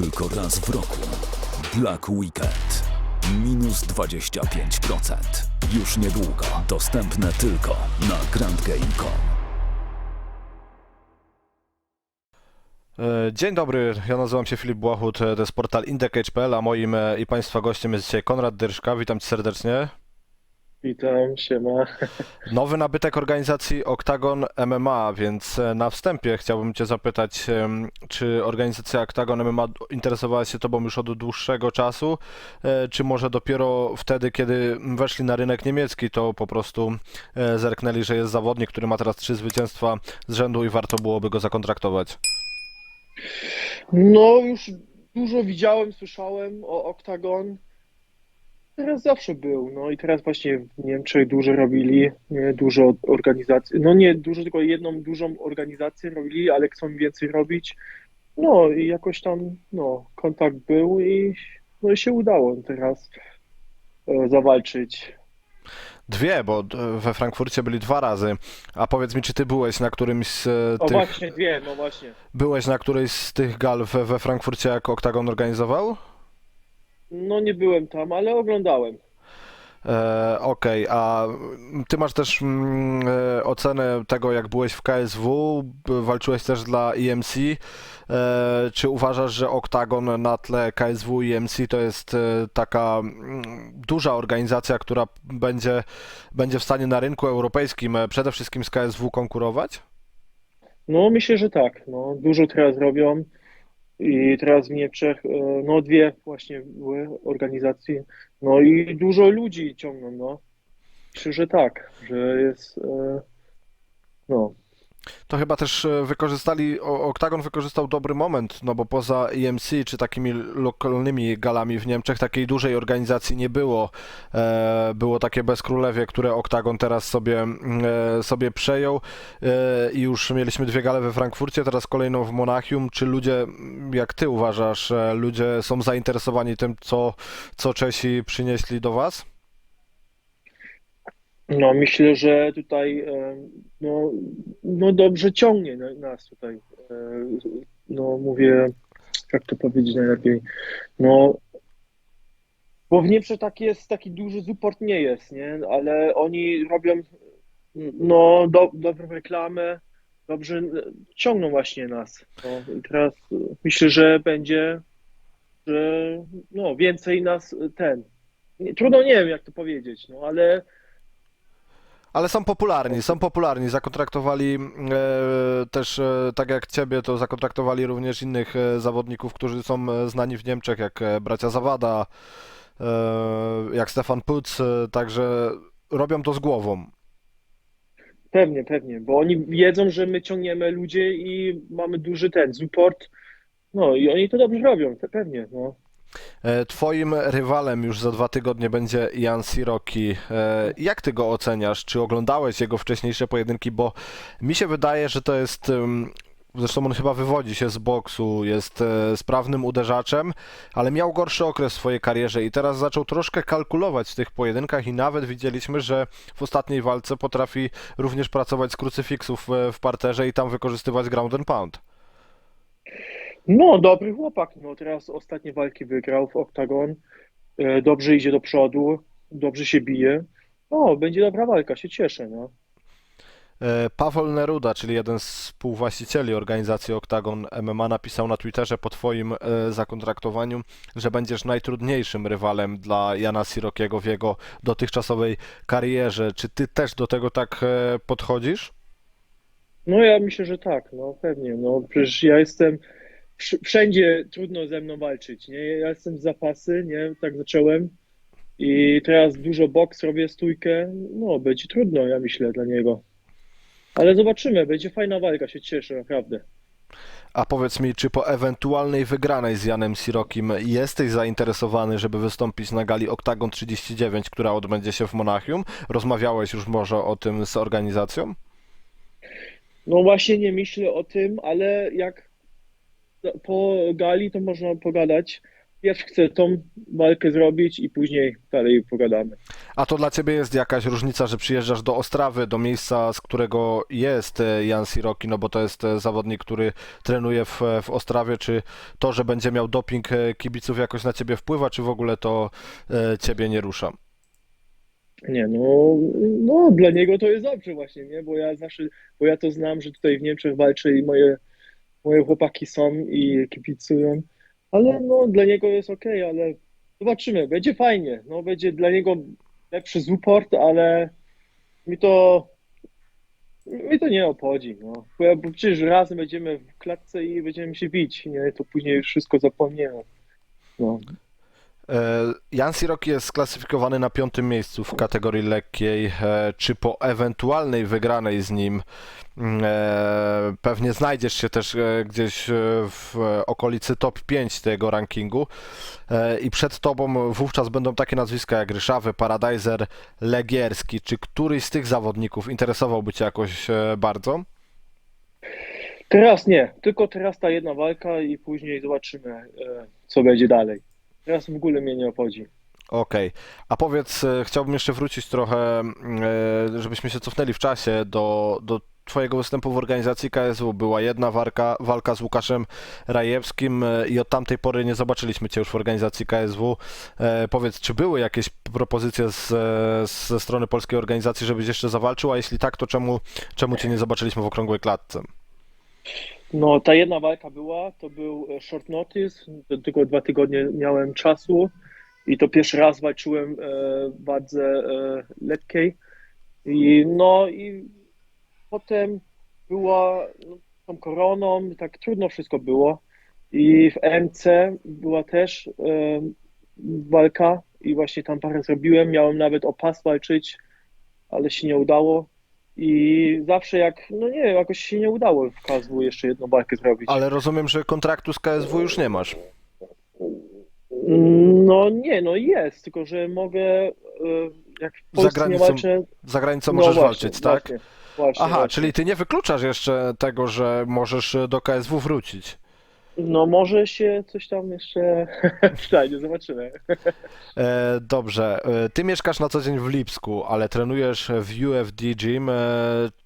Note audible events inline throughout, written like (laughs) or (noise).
tylko raz w roku. Black Weekend. Minus 25%. Już niedługo. Dostępne tylko na grandgame.com. E, Dzień dobry, ja nazywam się Filip Błachut, e, to jest portal indecage.pl, a moim e, i Państwa gościem jest dzisiaj Konrad Dyrszka, witam Cię serdecznie. Witam, siema. Nowy nabytek organizacji Octagon MMA, więc e, na wstępie chciałbym Cię zapytać, czy organizacja Octagon MMA interesowała się Tobą już od dłuższego czasu, e, czy może dopiero wtedy, kiedy weszli na rynek niemiecki, to po prostu e, zerknęli, że jest zawodnik, który ma teraz trzy zwycięstwa z rzędu i warto byłoby go zakontraktować? No, już dużo widziałem, słyszałem o Octagon. Teraz zawsze był, no i teraz właśnie w Niemczech dużo robili, dużo organizacji, no nie dużo, tylko jedną dużą organizację robili, ale chcą więcej robić. No i jakoś tam, no, kontakt był i, no i się udało teraz e, zawalczyć. Dwie, bo e, we Frankfurcie byli dwa razy. A powiedz mi, czy ty byłeś na którymś z e, O tych, właśnie, dwie, no właśnie. byłeś na którejś z tych gal we, we Frankfurcie, jak Octagon organizował? No nie byłem tam, ale oglądałem. E, Okej, a ty masz też mm, e, ocenę tego, jak byłeś w KSW, b- walczyłeś też dla EMC. E, czy uważasz, że Octagon na tle KSW i EMC to jest e, taka mm, duża organizacja, która będzie, będzie w stanie na rynku europejskim e, przede wszystkim z KSW konkurować? No, myślę, że tak. No, dużo teraz robią i teraz w Niemczech, e, no dwie właśnie były organizacje, no i dużo ludzi ciągną, no. Myślę, że tak, że jest, e, no. To chyba też e, wykorzystali, Octagon wykorzystał dobry moment, no bo poza EMC czy takimi lokalnymi galami w Niemczech takiej dużej organizacji nie było. E, było takie bezkrólewie, które Octagon teraz sobie, mm, e, sobie przejął i już mieliśmy dwie gale we Frankfurcie, teraz kolejną w Monachium. Czy ludzie, mm, jak ty uważasz, ludzie są zainteresowani tym, co, co Czesi przynieśli do was? No, myślę, że tutaj, e, no, no dobrze ciągnie na- nas tutaj. E, No, mówię, jak to powiedzieć najlepiej, no, bo w Niemczech taki jest, taki duży support nie jest, nie, ale oni robią, no, do, dobrą reklamę, dobrze e, ciągną właśnie nas. No, i teraz myślę, że będzie, że, no, więcej nas ten, trudno, nie wiem, jak to powiedzieć, no, ale Ale są popularni, są popularni. Zakontraktowali e, też, e, tak jak ciebie, to zakontraktowali również innych e, zawodników, którzy są e, znani w Niemczech, jak e, bracia Zawada, e, jak Stefan Putz, e, także robią to z głową. Pewnie, pewnie, bo oni wiedzą, że my ciągniemy ludzie i mamy duży ten support. No i oni to dobrze robią, pewnie, no. E, Twoim rywalem już za dwa tygodnie będzie Jan Siroki. E, Jak ty go oceniasz? Czy oglądałeś jego wcześniejsze pojedynki? Bo mi się wydaje, że to jest. Zresztą on chyba wywodzi się z boksu, jest e, sprawnym uderzaczem, ale miał gorszy okres w swojej karierze i teraz zaczął troszkę kalkulować w tych pojedynkach i nawet widzieliśmy, że w ostatniej walce potrafi również pracować z krucyfiksów w parterze i tam wykorzystywać ground and pound. No, dobry chłopak, no teraz ostatnie walki wygrał w Octagon, e, dobrze idzie do przodu, dobrze się bije. No, będzie dobra walka, się cieszę, no. E, Paweł Neruda, czyli jeden z współwłaścicieli organizacji Octagon MMA, napisał na Twitterze po Twoim e, zakontraktowaniu, że będziesz najtrudniejszym rywalem dla Jana Sirokiego w jego dotychczasowej karierze. Czy Ty też do tego tak podchodzisz? No ja myślę, że tak, no pewnie, no przecież ja jestem, wszędzie trudno ze mną walczyć, nie? Ja jestem z zapasy, nie? Tak zacząłem i teraz dużo boks robię, stójkę, no będzie trudno, ja myślę, dla niego. Ale zobaczymy, będzie fajna walka, się cieszę, naprawdę. A powiedz mi, czy po ewentualnej wygranej z Janem Sirokim jesteś zainteresowany, żeby wystąpić na gali Octagon 39, która odbędzie się w Monachium? Rozmawiałeś już może o tym z organizacją? No właśnie nie myślę o tym, ale jak po gali to można pogadać, Pierw chcę tą walkę zrobić i później dalej pogadamy. A to dla ciebie jest jakaś różnica, że przyjeżdżasz do Ostrawy, do miejsca, z którego jest e, Jan Siroki, no bo to jest e, zawodnik, który trenuje w, w Ostrawie, czy to, że będzie miał doping e, kibiców jakoś na ciebie wpływa, czy w ogóle to e, ciebie nie rusza? Nie, no, no dla niego to jest dobrze właśnie, nie? Bo ja zawsze, bo ja to znam, że tutaj w Niemczech walczę i moje, moje chłopaki są i kibicują, ale no dla niego jest okej, ale zobaczymy, będzie fajnie, no będzie dla niego lepszy support, ale mi to mi to nie obchodzi, no. Bo, ja, bo przecież razem będziemy w klatce i będziemy się bić, nie? To później już wszystko zapomniemy. No. E, Jan Siroki jest sklasyfikowany na piątym miejscu w kategorii lekkiej. E, Czy po ewentualnej wygranej z nim mm, e, pewnie znajdziesz się też gdzieś w okolicy top 5 tego rankingu i przed tobą wówczas będą takie nazwiska jak Ryszawy, Paradiser, Legierski. Czy któryś z tych zawodników interesowałby cię jakoś bardzo? Teraz nie, tylko teraz ta jedna walka i później zobaczymy, co będzie dalej. Teraz w ogóle mnie nie obchodzi. Okej, a powiedz, e, chciałbym jeszcze wrócić trochę, e, żebyśmy się cofnęli w czasie do, do Twojego występu w organizacji KSW. Była jedna walka, walka z Łukaszem Rajewskim e, i od tamtej pory nie zobaczyliśmy Cię już w organizacji KSW. Powiedz, czy były jakieś propozycje z, e, ze strony polskiej organizacji, żebyś jeszcze zawalczył, a jeśli tak, to czemu, czemu Cię nie zobaczyliśmy w okrągłej klatce? No, ta jedna walka była, to był e, short notice, tylko dwa tygodnie miałem czasu i to pierwszy raz walczyłem e, w wadze e, lekkiej. I no i potem była no, tą koroną, tak trudno wszystko było. I w MC była też walka i właśnie tam parę zrobiłem, miałem nawet o pas walczyć, ale się nie udało. I zawsze jak, no nie wiem, jakoś się nie udało w KSW jeszcze jedną walkę zrobić. Ale rozumiem, że kontraktu z KSW już nie masz. No nie, no jest, tylko że mogę, e, jak w Za Polsce nie granicą walczę, Za granicą no możesz właśnie, walczyć, tak? Właśnie, właśnie, Aha, właśnie. czyli ty nie wykluczasz jeszcze tego, że możesz do KSW wrócić. No może się coś tam jeszcze (laughs) stanie, zobaczymy. E, dobrze, e, ty mieszkasz na co dzień w Lipsku, ale trenujesz w UFD Gym, e,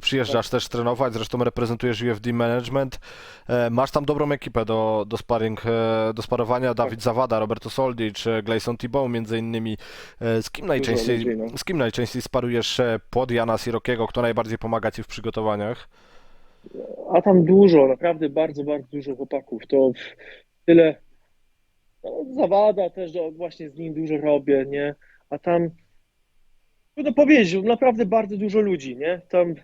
przyjeżdżasz też trenować, zresztą reprezentujesz UFD Management. E, masz tam dobrą ekipę do, do sparring, do sparowania, Dawid Zawada, Roberto Soldic, Gleison Thibault między innymi. Z kim najczęściej, z kim najczęściej sparujesz pod Jana Sirokiego, kto najbardziej pomaga ci w przygotowaniach? A tam dużo, naprawdę bardzo, bardzo dużo chłopaków. To tyle. No, zawada też, właśnie z nim dużo robię, nie? A tam, trudno powiedzieć, naprawdę bardzo dużo ludzi, nie? Tam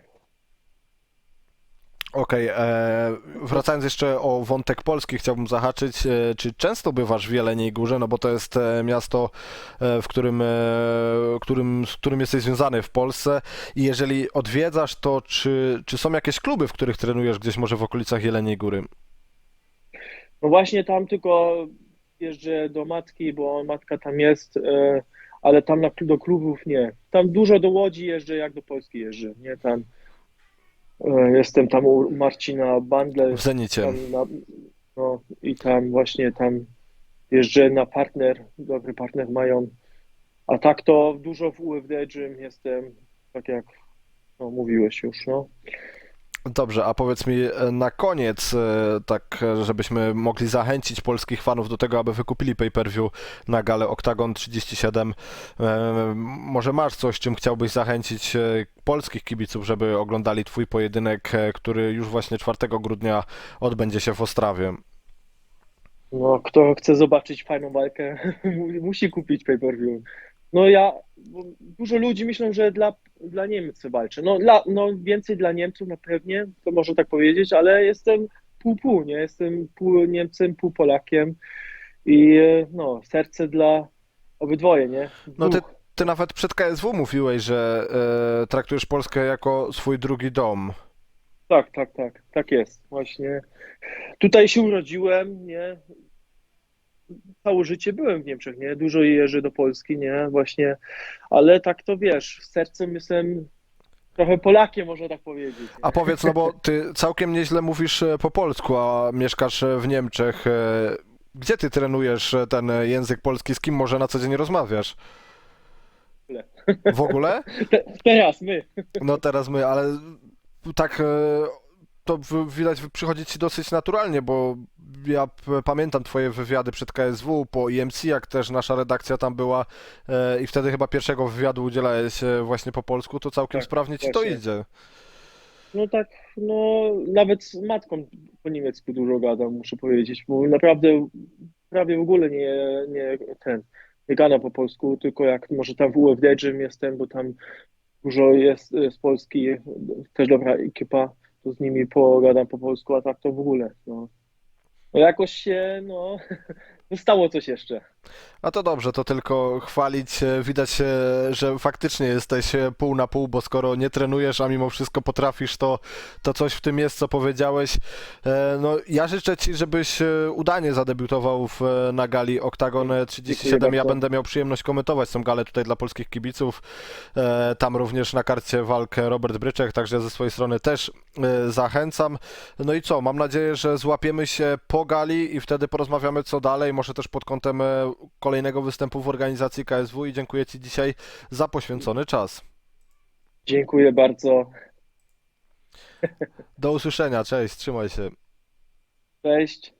Okej, e, wracając jeszcze o wątek Polski, chciałbym zahaczyć, e, czy często bywasz w Jeleniej Górze, no bo to jest e, miasto, w którym, którym, z którym jesteś związany w Polsce i jeżeli odwiedzasz, to czy, czy są jakieś kluby, w których trenujesz gdzieś może w okolicach Jeleniej Góry? No właśnie tam tylko jeżdżę do matki, bo matka tam jest, ale tam do klubów nie. Tam dużo do Łodzi jeżdżę, jak do Polski jeżdżę, nie? Tam jestem tam u Marcina Bandle, W Zenicie. na, no i tam właśnie tam jeżdżę na partner, dobry partner mają. A tak to dużo w UFD Gym jestem, tak jak no, mówiłeś już, no. Dobrze, a powiedz mi e, na koniec, e, tak e, żebyśmy mogli zachęcić polskich fanów do tego, aby wykupili pay-per-view na galę Octagon 37. e, Może masz coś, czym chciałbyś zachęcić polskich kibiców, żeby oglądali twój pojedynek, który już właśnie 4 grudnia odbędzie się w Ostrawie. No, kto chce zobaczyć fajną walkę, (laughs) musi kupić pay-per-view. No ja, dużo ludzi myślą, że dla, dla Niemcy walczę. No, dla, no więcej dla Niemców na pewnie, to można tak powiedzieć, ale jestem pół-pół, nie? Jestem pół Niemcem, pół Polakiem i no, serce dla obydwoje, nie? No ty, ty nawet przed KSW mówiłeś, że e, traktujesz Polskę jako swój drugi dom. Tak, tak, tak, tak jest, właśnie. Tutaj się urodziłem, nie? Całe życie byłem w Niemczech, nie? Dużo jeżdżę do Polski, nie? Właśnie, ale tak to wiesz, sercem jestem trochę Polakiem, można tak powiedzieć. nie? A powiedz, no bo ty całkiem nieźle mówisz e, po polsku, a mieszkasz e, w Niemczech. e, gdzie ty trenujesz ten język polski? Z kim może na co dzień rozmawiasz? (laughs) W ogóle? Te, teraz my. No teraz my, ale tak to widać przychodzi ci dosyć naturalnie, bo ja pamiętam twoje wywiady przed KSW, po IMC, jak też nasza redakcja tam była e, i wtedy chyba pierwszego wywiadu udzielałeś e, właśnie po polsku, to całkiem Tak, sprawnie ci to idzie. No tak, no nawet z matką po niemiecku dużo gadam, muszę powiedzieć, bo naprawdę prawie w ogóle nie, nie ten, nie gadam po polsku, tylko jak może tam w UFD Gym jestem, bo tam dużo jest e, z Polski, też dobra ekipa, to z nimi pogadam po polsku, a tak to w ogóle, no. No jakoś się, no, zostało coś jeszcze. A to dobrze, to tylko chwalić. e, Widać, e, że faktycznie jesteś e, pół na pół, bo skoro nie trenujesz, a mimo wszystko potrafisz, to, to coś w tym jest, co powiedziałeś. No, ja życzę Ci, żebyś udanie zadebiutował w, na gali Octagon e, 37. Ja będę miał przyjemność komentować tą galę tutaj dla polskich kibiców. Tam również na karcie walkę Robert Bryczek, także ze swojej strony też zachęcam. No i co, mam nadzieję, że złapiemy się po gali i wtedy porozmawiamy co dalej, może też pod kątem e, kolejnego występu w organizacji KSW i dziękuję Ci dzisiaj za poświęcony czas. Dziękuję bardzo. Do usłyszenia, cześć, trzymaj się. Cześć.